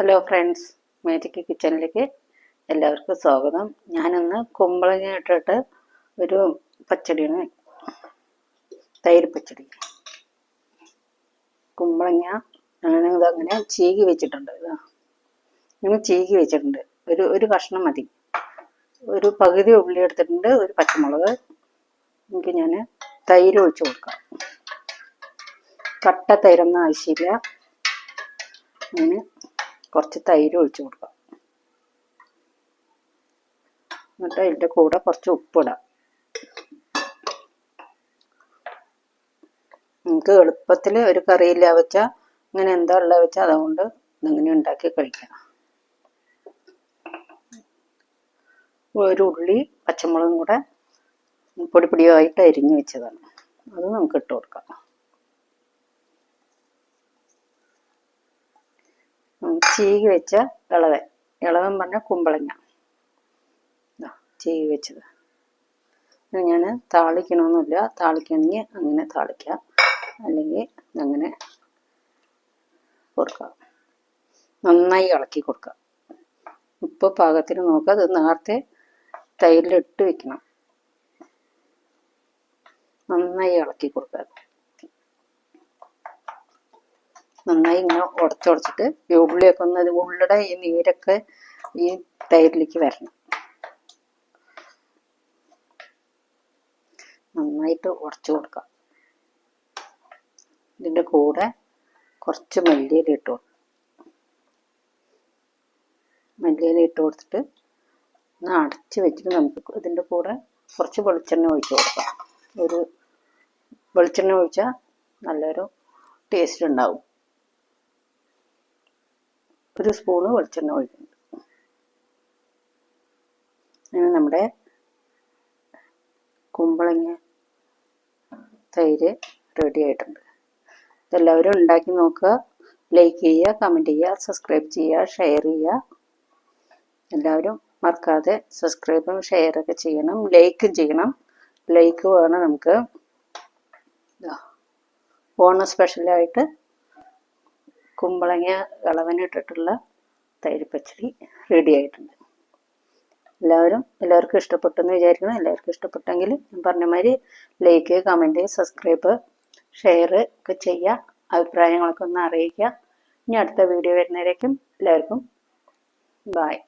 Hello friends magic കിച്ചണിലേക്ക് എല്ലാവർക്കും സ്വാഗതം. ഞാനിന്ന് കുമ്പളങ്ങ ഇട്ടിട്ട് ഒരു പച്ചടിയാണ്. തൈര് പച്ചടി. കുമ്പളങ്ങ ഞാനിത് അങ്ങനെ ചീകി വെച്ചിട്ടുണ്ട്. ഇങ്ങനെ ചീകി വെച്ചിട്ടുണ്ട്. ഒരു ഒരു കഷ്ണം മതി. ഒരു പകുതി ഉള്ളി എടുത്തിട്ടുണ്ട് ഒരു പച്ചമുളക്. എനിക്ക് ഞാൻ തൈര് ഒഴിച്ചു കൊടുക്കാം. കട്ട തൈരൊന്നും ആവശ്യമില്ല. അങ്ങനെ കുറച്ച് തൈര് ഒഴിച്ചു കൊടുക്കാം. എന്നിട്ട് അതിന്റെ കൂടെ കുറച്ച് ഉപ്പിടാം. നിങ്ങൾക്ക് എളുപ്പത്തിൽ ഒരു കറിയില്ല വെച്ചാൽ ഇങ്ങനെ എന്താ ഉള്ള വെച്ചാൽ അതുകൊണ്ട് ഇങ്ങനെ ഉണ്ടാക്കി കഴിക്കാം. ഒരു ഉള്ളി പച്ചമുളകും കൂടെ പൊടി പൊടിയായിട്ട് അരിഞ്ഞു വെച്ചതാണ്. അത് നമുക്ക് ഇട്ട് കൊടുക്കാം. ചീകി വെച്ച ഇളവൻ. ഇളവൻ പറഞ്ഞ കുമ്പളങ്ങ. ചീകി വെച്ചത്. ഞാൻ താളിക്കണമെന്നില്ല താളിക്കണമെങ്കിൽ അങ്ങനെ താളിക്കാം. അല്ലെങ്കിൽ അങ്ങനെ കൊടുക്കാം. നന്നായി ഇളക്കി കൊടുക്കാം. ഉപ്പ് പാകത്തിന് നോക്കുക. അത് നേരത്തെ തൈരിലിട്ട് വെക്കണം. നന്നായി ഇളക്കി കൊടുക്കുക. നന്നായി ഇങ്ങനെ ഉടച്ചുടച്ചിട്ട് ഈ ഉള്ളിയൊക്കെ ഒന്ന് ഉള്ളിയുടെ ഈ നീരൊക്കെ ഈ തൈരിലേക്ക് വരണം. നന്നായിട്ട് ഉടച്ചു കൊടുക്കാം ഇതിന്റെ കൂടെ കുറച്ച് മല്ലിയില ഇട്ട് കൊടുക്കും മല്ലിയില ഇട്ട് കൊടുത്തിട്ട് ഒന്ന് അടച്ച് വെച്ചിട്ട് നമുക്ക് ഇതിന്റെ കൂടെ കുറച്ച് വെളിച്ചെണ്ണ ഒഴിച്ച് കൊടുക്കാം. ഒരു വെളിച്ചെണ്ണ ഒഴിച്ചാൽ നല്ലൊരു ടേസ്റ്റ് ഉണ്ടാവും. ഒരു സ്പൂണ് വെളിച്ചെണ്ണ ഒഴിക്കുന്നുണ്ട്. അങ്ങനെ നമ്മുടെ കുമ്പളങ്ങ തൈര് റെഡി ആയിട്ടുണ്ട്. ഇതെല്ലാവരും ഉണ്ടാക്കി നോക്കുക ലൈക്ക് ചെയ്യുക കമന്റ് ചെയ്യുക സബ്സ്ക്രൈബ് ചെയ്യുക ഷെയർ ചെയ്യുക. എല്ലാവരും മറക്കാതെ സബ്സ്ക്രൈബും ഷെയറൊക്കെ ചെയ്യണം ലൈക്കും ചെയ്യണം. ലൈക്ക് വേണം നമുക്ക്. ഓണം സ്പെഷ്യലായിട്ട് കുമ്പളങ്ങ ഇളവനിട്ടിട്ടുള്ള തൈര് പച്ചടി റെഡി ആയിട്ടുണ്ട്. എല്ലാവരും എല്ലാവർക്കും ഇഷ്ടപ്പെട്ടെന്ന് വിചാരിക്കണം എല്ലാവർക്കും ഇഷ്ടപ്പെട്ടെങ്കിൽ ഞാൻ പറഞ്ഞ മാതിരി ലൈക്ക് കമന്റ് സബ്സ്ക്രൈബ് ഷെയർ ഒക്കെ ചെയ്യുക. അഭിപ്രായങ്ങളൊക്കെ ഒന്ന് അറിയിക്കുക. ഇനി അടുത്ത വീഡിയോ വരുന്നവരേക്കും എല്ലാവർക്കും ബായ്